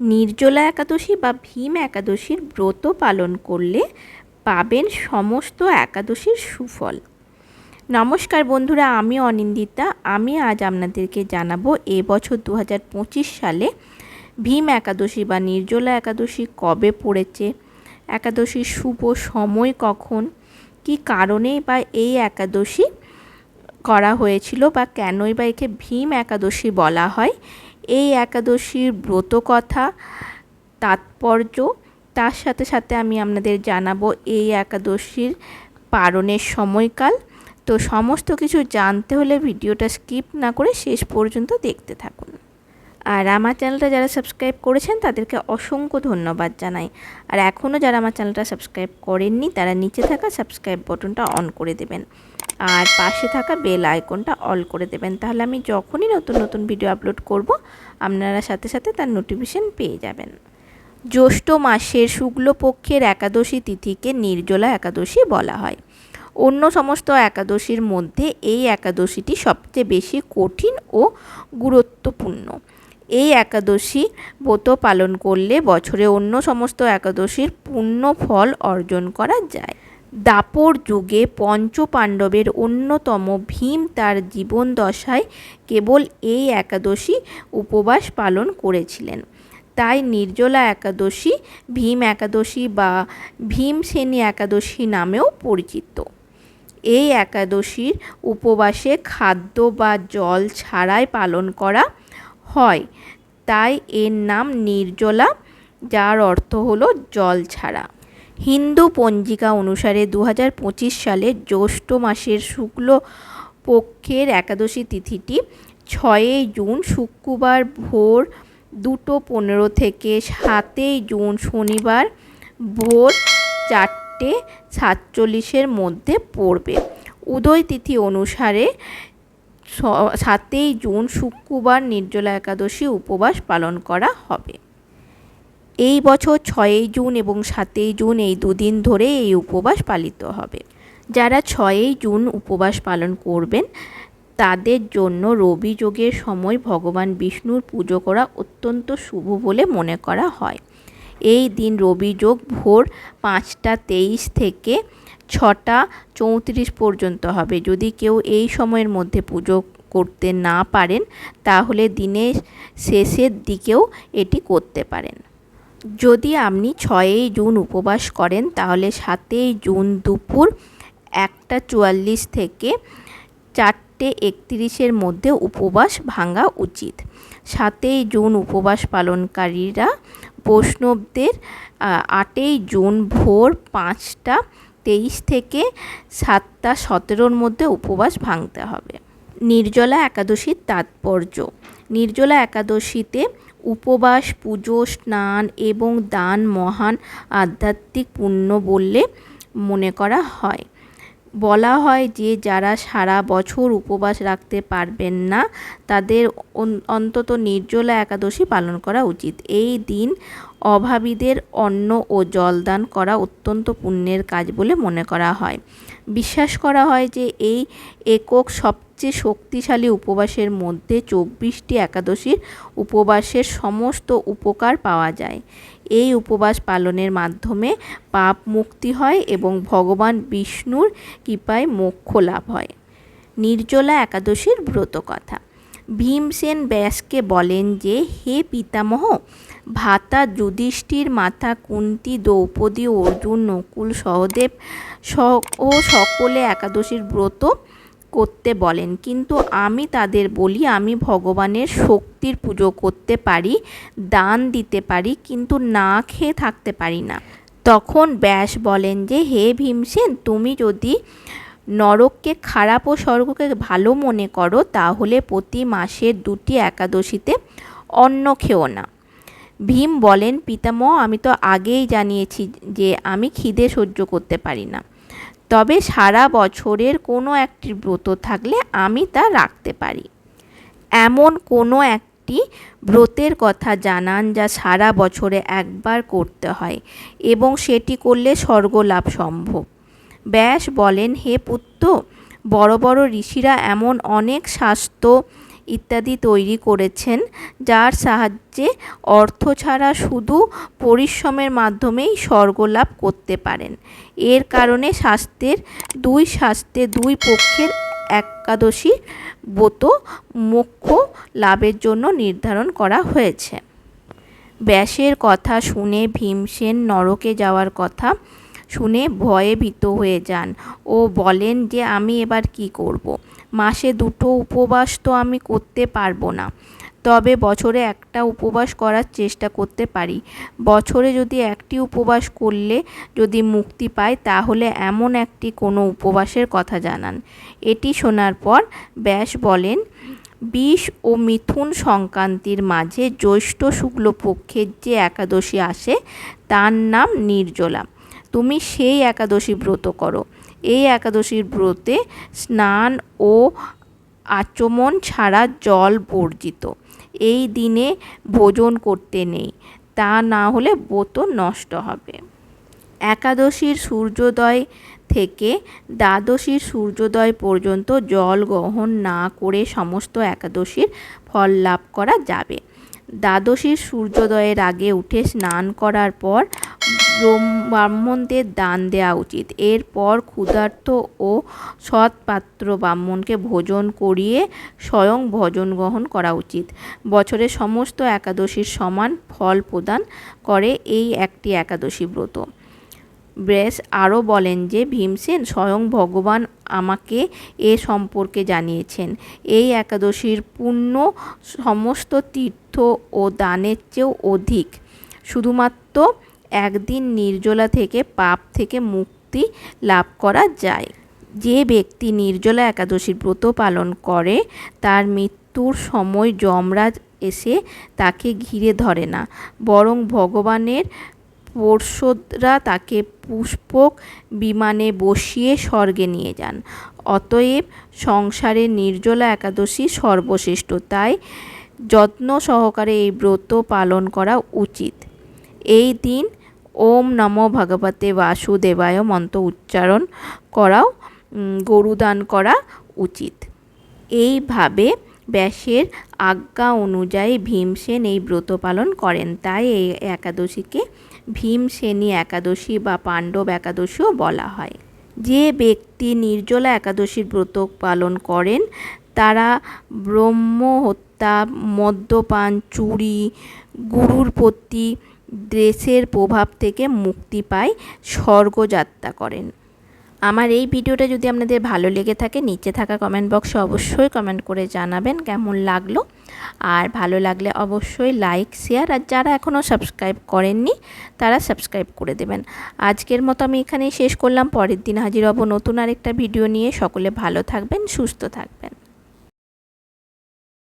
নির্জলা একাদশী বা ভীম একাদশীর ব্রত পালন করলে পাবেন সমস্ত একাদশীর সুফল। নমস্কার বন্ধুরা, আমি অনিন্দিতা। আমি আজ আপনাদেরকে জানাব এবছর দু হাজার পঁচিশ সালে ভীম একাদশী বা নির্জলা একাদশী কবে পড়েছে, একাদশীর শুভ সময় কখন, কি কারণে বা এই একাদশী করা হয়েছিল বা কেনই বা একে ভীম একাদশী বলা হয় এই একাদশীর ব্রত কথা, তাৎপর্য, তার সাথে সাথে আমি আপনাদের জানাব এই একাদশীর পালনের সময়কাল। তো সমস্ত কিছু জানতে হলে ভিডিওটা স্কিপ না করে শেষ পর্যন্ত দেখতে থাকুন। আর আমার চ্যানেলটা যারা সাবস্ক্রাইব করেছেন তাদেরকে অসংখ্য ধন্যবাদ জানাই। আর এখনও যারা আমার চ্যানেলটা সাবস্ক্রাইব করেননি, তারা নিচে থাকা সাবস্ক্রাইব বটনটা অন করে দেবেন। আর পাশে থাকা বেল আইকনটা অল করে দেবেন। তাহলে আমি যখনই নতুন নতুন ভিডিও আপলোড করব, আপনারা সাথে সাথে তার নোটিফিকেশন পেয়ে যাবেন। জ্যৈষ্ঠ মাসের শুক্লপক্ষের একাদশী তিথিকে নির্জলা একাদশী বলা হয়। অন্য সমস্ত একাদশীর মধ্যে এই একাদশীটি সবচেয়ে বেশি কঠিন ও গুরুত্বপূর্ণ। এই একাদশী ব্রত পালন করলে বছরে অন্য সমস্ত একাদশীর পূর্ণ ফল অর্জন করা যায়। দাপর যুগে পঞ্চ পাণ্ডবের অন্যতম ভীম তার জীবন দশায় কেবল এই একাদশী উপবাস পালন করেছিলেন। তাই নির্জলা একাদশী, ভীম একাদশী বা ভীমসেনী একাদশী নামেও পরিচিত। এই একাদশীর উপবাসে খাদ্য বা জল ছাড়াই পালন করা হয়। তাই এর নাম নির্জলা, যার অর্থ হলো জল ছাড়া। হিন্দু পঞ্জিকা অনুসারে দু সালে জ্যৈষ্ঠ মাসের শুক্ল পক্ষের একাদশী তিথিটি ছয়ই জুন শুক্রবার ভোর দুটো পনেরো থেকে সাতই জুন শনিবার ভোর চারটে সাতচল্লিশের মধ্যে পড়বে। উদয় তিথি অনুসারে সাতই জুন শুক্রবার নির্জলা একাদশী উপবাস পালন করা হবে। এই বছর ছয়ই জুন এবং সাতই জুন এই দুদিন ধরে এই উপবাস পালিত হবে। যারা ছয়ই জুন উপবাস পালন করবেন, তাদের জন্য রবি যোগের সময় ভগবান বিষ্ণুর পুজো করা অত্যন্ত শুভ বলে মনে করা হয়। এই দিন রবি যোগ ভোর পাঁচটা তেইশ থেকে ছটা চৌত্রিশ পর্যন্ত হবে। যদি কেউ এই সময়ের মধ্যে পুজো করতে না পারেন, তাহলে দিনের শেষের দিকেও এটি করতে পারেন। যদি আপনি ছয়ই জুন উপবাস করেন, তাহলে সাতই জুন দুপুর একটা চুয়াল্লিশ থেকে চারটে একত্রিশের মধ্যে উপবাস ভাঙা উচিত। সাতই জুন উপবাস পালনকারীরা বৈষ্ণবদের আটই জুন ভোর পাঁচটা তেইশ থেকে সাতটা সতেরোর মধ্যে উপবাস ভাঙতে হবে। নির্জলা একাদশীর তাৎপর্য। নির্জলা একাদশীতে উপবাস, পুজো, স্নান এবং দান মহান আধ্যাত্মিক পুণ্য বললে মনে করা হয়। বলা হয় যে, যারা সারা বছর উপবাস রাখতে পারবেন না, তাদের অন্তত নির্জলা একাদশী পালন করা উচিত। এই দিন অভাবীদের অন্ন ও জলদান করা অত্যন্ত পুণ্যের কাজ বলে মনে করা হয়। বিশ্বাস করা হয় যে, এই একক সবচেয়ে শক্তিশালী উপবাসের মধ্যে চব্বিশটি একাদশীর উপবাসের সমস্ত উপকার পাওয়া যায়। এই উপবাস পালনের মাধ্যমে পাপ মুক্তি হয় এবং ভগবান বিষ্ণুর কৃপায় মোক্ষ লাভ হয়। নির্জলা একাদশীর ব্রত কথা। ভীমসেন ব্যাসকে বলেন যে, হে পিতামহ, ভাতা যুধিষ্ঠির, মাতা কুন্তি, দ্রৌপদী, অর্জুন, নকুল, সহদেব ও সকলে একাদশীর ব্রত করতে বলেন। কিন্তু আমি তাদের বলি, আমি ভগবানের শক্তির পুজো করতে পারি, দান দিতে পারি, কিন্তু না খেয়ে থাকতে পারি না। তখন ব্যাস বলেন যে, হে ভীমসেন, তুমি যদি নরককে খারাপ ও স্বর্গকে ভালো মনে করো, তাহলে প্রতি মাসের দুটি একাদশীতে অন্ন খেও না। ভীম বলেন, পিতামহ, আমি তো আগেই জানিয়েছি যে, আমি খিদে সহ্য করতে পারি না। তবে সারা বছরের কোনো একটি ব্রত থাকলে আমি তা রাখতে পারি। এমন কোনো একটি ব্রতের কথা জানান যা সারা বছরে একবার করতে হয় এবং সেটি করলে স্বর্গ লাভ সম্ভব। ব্যাস বলেন, হে পুত্র, বড় বড় ঋষিরা এমন অনেক শাস্ত্র ইত্যাদি তৈরি করেছেন, যার সাহায্যে অর্থ ছাড়া শুধু পরিশ্রমের মাধ্যমেই স্বর্গ লাভ করতে পারেন এর কারণে স্বাস্থ্যের দুই স্বাস্থ্যে দুই পক্ষের একাদশী ব্রত মোক্ষ লাভের জন্য নির্ধারণ করা হয়েছে ব্যাসের কথা শুনে ভীমসেন নরকে যাওয়ার কথা শুনে ভয়ে ভীত হয়ে যান ও বলেন যে, আমি এবার কি করব। মাসে দুটো উপবাস তো আমি করতে পারব না। তবে বছরে একটা উপবাস করার চেষ্টা করতে পারি। বছরে যদি একটি উপবাস করলে যদি মুক্তি পাই তাহলে এমন একটি কোনো উপবাসের কথা জানান। এটি শোনার পর ব্যাস বলেন, বিষ ও মিথুন সংক্রান্তির মাঝে জ্যৈষ্ঠ শুক্লপক্ষের যে একাদশী আসে, তার নাম নির্জলা। তুমি সেই একাদশী ব্রত করো। এই একাদশীর ব্রতে স্নান ও আচমন ছাড়া জল বর্জিত। এই দিনে ভোজন করতে নেই, তা না হলে ব্রত নষ্ট হবে। একাদশীর সূর্যোদয় থেকে দ্বাদশীর সূর্যোদয় পর্যন্ত জল গ্রহণ না করে সমস্ত একাদশীর ফল লাভ করা যাবে। দ্বাদশীর সূর্যোদয়ের আগে উঠে স্নান করার পর ব্রাহ্মণদের দান দেওয়া উচিত। এরপর ক্ষুধার্ত ও সৎ পাত্র ব্রাহ্মণকে ভোজন করিয়ে স্বয়ং ভজন গ্রহণ করা উচিত। বছরের সমস্ত একাদশীর সমান ফল প্রদান করে এই একটি একাদশী ব্রত। ব্রেস আরও বলেন যে, ভীমসেন স্বয়ং ভগবান আমাকে এ সম্পর্কে জানিয়েছেন। এই একাদশীর পুণ্য সমস্ত তীর্থ ও দানের চেয়েও অধিক। শুধুমাত্র একদিন নির্জলা থেকে পাপ থেকে মুক্তি লাভ করা যায়। যে ব্যক্তি নির্জলা একাদশীর ব্রত পালন করে, তার মৃত্যুর সময় যমরাজ এসে তাকে ঘিরে ধরে না। বরং ভগবানের পর্ষদরা তাকে পুষ্পক বিমানে বসিয়ে স্বর্গে নিয়ে যান। অতএব সংসারে নির্জলা একাদশী সর্বশ্রেষ্ঠ, তাই যত্ন সহকারে এই ব্রত পালন করা উচিত। এই দিন ওম নমো ভগবতে বাসুদেবায় মন্ত্র উচ্চারণ করাও গরুদান করা উচিত। এইভাবে ব্যাসের আজ্ঞা অনুযায়ী ভীমসেন এই ব্রত পালন করেন। তাই এই একাদশীকে ভীমসেনী একাদশী বা পাণ্ডব একাদশীও বলা হয়। যে ব্যক্তি নির্জলা একাদশীর ব্রত পালন করেন, তারা ব্রহ্ম হত্যা মদ্যপান, চুরি, গুরুর প্রতি দেশের প্রভাব থেকে মুক্তি পায় স্বর্গযাত্রা করেন। আমার এই ভিডিওটা যদি আপনাদের ভালো লেগে থাকে, নিচে থাকা কমেন্ট বক্সে অবশ্যই কমেন্ট করে জানাবেন কেমন লাগল। আর ভালো লাগলে অবশ্যই লাইক শেয়ার আর যারা এখনও সাবস্ক্রাইব করেননি, তারা সাবস্ক্রাইব করে দেবেন। আজকের মতো আমি এখানেই শেষ করলাম। পরের দিন হাজির হব নতুন আরেকটা ভিডিও নিয়ে। সকলে ভালো থাকবেন, সুস্থ থাকবেন।